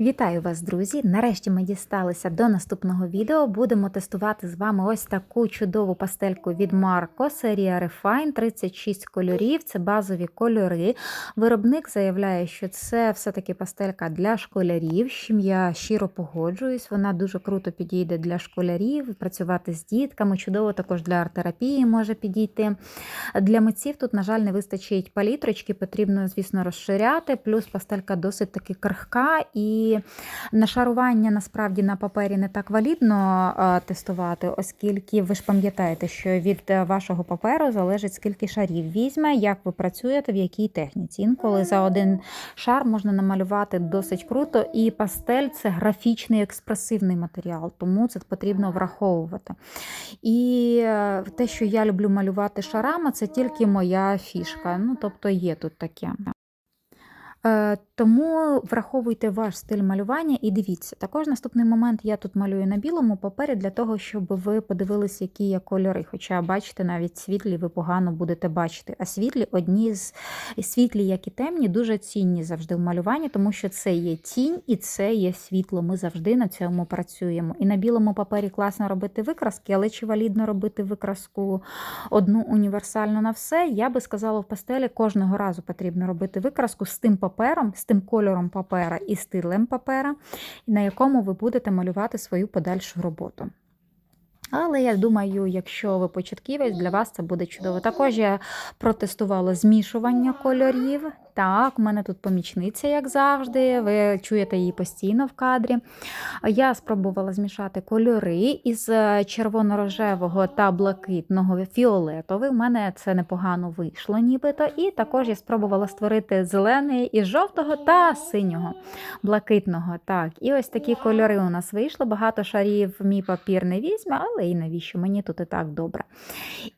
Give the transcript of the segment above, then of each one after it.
Вітаю вас, друзі! Нарешті ми дісталися до наступного відео. Будемо тестувати з вами ось таку чудову пастельку від Marco, серія Refine, 36 кольорів, це базові кольори. Виробник заявляє, що це все-таки пастелька для школярів, з чим я щиро погоджуюсь. Вона дуже круто підійде для школярів, працювати з дітками, чудово також для арт-терапії може підійти. Для митців тут, на жаль, не вистачить палітрочки, потрібно, звісно, розширяти. Плюс пастелька досить таки крихка, і нашарування насправді на папері не так валідно тестувати, оскільки ви ж пам'ятаєте, що від е, вашого паперу залежить скільки шарів візьме, як ви працюєте, в якій техніці. Інколи за один шар можна намалювати досить круто, і пастель це графічний експресивний матеріал, тому це потрібно враховувати. І е, те, що я люблю малювати шарами, це тільки моя фішка. Ну, тобто є тут таке. Е, Тому враховуйте ваш стиль малювання і дивіться. Також наступний момент я тут малюю на білому папері для того, щоб ви подивилися, які є кольори. Хоча, бачите, навіть світлі ви погано будете бачити. А світлі одні з світлі, як і темні, дуже цінні завжди в малюванні, тому що це є тінь і це є світло. Ми завжди на цьому працюємо. І на білому папері класно робити викраски, але чи валідно робити викраску одну універсальну на все? Я би сказала, в пастелі кожного разу потрібно робити викраску з тим папером, з тим кольором папера і стилем папера, на якому ви будете малювати свою подальшу роботу. Але я думаю, якщо ви початківець, для вас це буде чудово. Також я протестувала змішування кольорів. Так, у мене тут помічниця, як завжди. Ви чуєте її постійно в кадрі. Я спробувала змішати кольори із червоно-рожевого та блакитного фіолетовий. У мене це непогано вийшло, нібито. І також я спробувала створити зелений із жовтого та синього, блакитного. Так, І ось такі кольори у нас вийшло. Багато шарів мій папір не візьме, але і навіщо? Мені тут і так добре.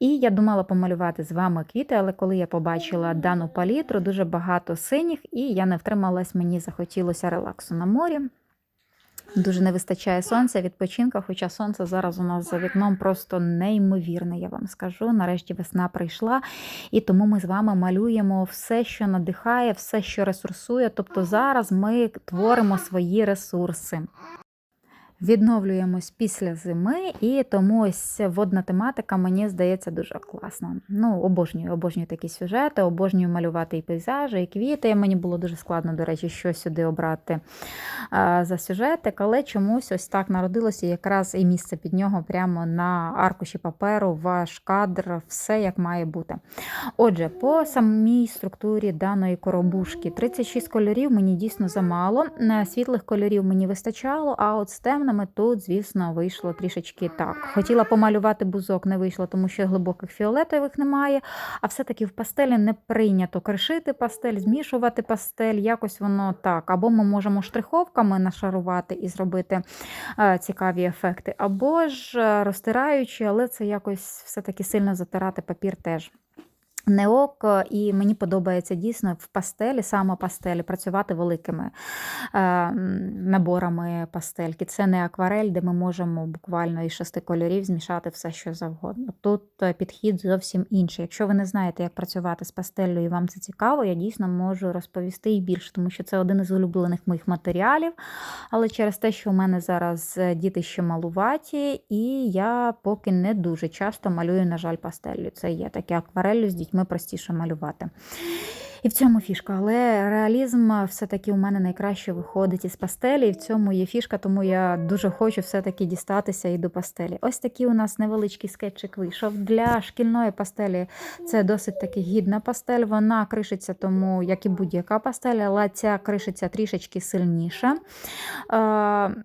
І я думала помалювати з вами квіти, але коли я побачила дану палітру, дуже багато синіх, і я не втрималась, мені захотілося релаксу на морі. Дуже не вистачає сонця, відпочинка, хоча сонце зараз у нас за вікном просто неймовірне, я вам скажу. Нарешті весна прийшла, і тому ми з вами малюємо все, що надихає, все, що ресурсує. Тобто зараз ми творимо свої ресурси. Відновлюємось після зими, і тому ось водна тематика мені здається дуже класно. Ну, обожнюю, обожнюю такі сюжети, обожнюю малювати і пейзажі, і квіти. Мені було дуже складно, до речі, що сюди обрати а, за сюжетик, але чомусь ось так народилося якраз і місце під нього прямо на аркуші паперу, ваш кадр, все як має бути. Отже, по самій структурі даної коробушки 36 кольорів мені дійсно замало. Світлих кольорів мені вистачало, а от з темними тут, звісно, вийшло трішечки так. Хотіла помалювати бузок, не вийшло, тому що глибоких фіолетових немає. А все-таки в пастелі не прийнято кришити пастель, змішувати пастель, якось воно так. Або ми можемо штриховками нашарувати і зробити е, цікаві ефекти, або ж е, розтираючи, але це якось все-таки сильно затирати папір теж. Не ок, і мені подобається дійсно в пастелі, саме пастелі, працювати великими е, наборами пастельки. Це не акварель, де ми можемо буквально із шести кольорів змішати все, що завгодно. Тут е, підхід зовсім інший. Якщо ви не знаєте, як працювати з пастеллю і вам це цікаво, я дійсно можу розповісти і більше, тому що це один із улюблених моїх матеріалів. Але через те, що у мене зараз е, діти ще малуваті, і я поки не дуже часто малюю, на жаль, пастеллю. Це є таке аквареллю з дітьми дітьми простіше малювати. І в цьому фішка, але реалізм все-таки у мене найкраще виходить із пастелі, і в цьому є фішка, тому я дуже хочу все-таки дістатися і до пастелі. Ось такий у нас невеличкий скетчик вийшов. Для шкільної пастелі це досить таки гідна пастель. Вона кришиться, тому як і будь-яка пастель, але ця кришиться трішечки сильніше.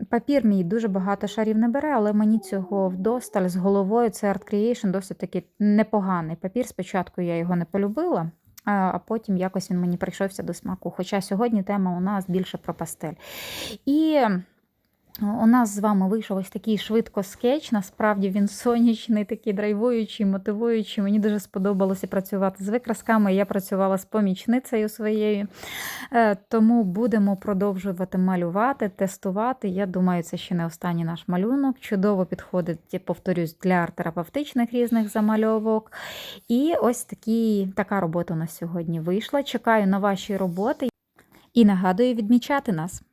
Папір мій дуже багато шарів не бере, але мені цього вдосталь з головою це Art Creation досить таки непоганий папір. Спочатку я його не полюбила а потім якось він мені прийшовся до смаку. Хоча сьогодні тема у нас більше про пастель. І у нас з вами вийшов ось такий швидко скетч. Насправді він сонячний, такий драйвуючий, мотивуючий. Мені дуже сподобалося працювати з викрасками. Я працювала з помічницею своєю. Е, тому будемо продовжувати малювати, тестувати. Я думаю, це ще не останній наш малюнок. Чудово підходить, повторюсь, для арт-терапевтичних різних замальовок. І ось такі, така робота у нас сьогодні вийшла. Чекаю на ваші роботи і нагадую відмічати нас.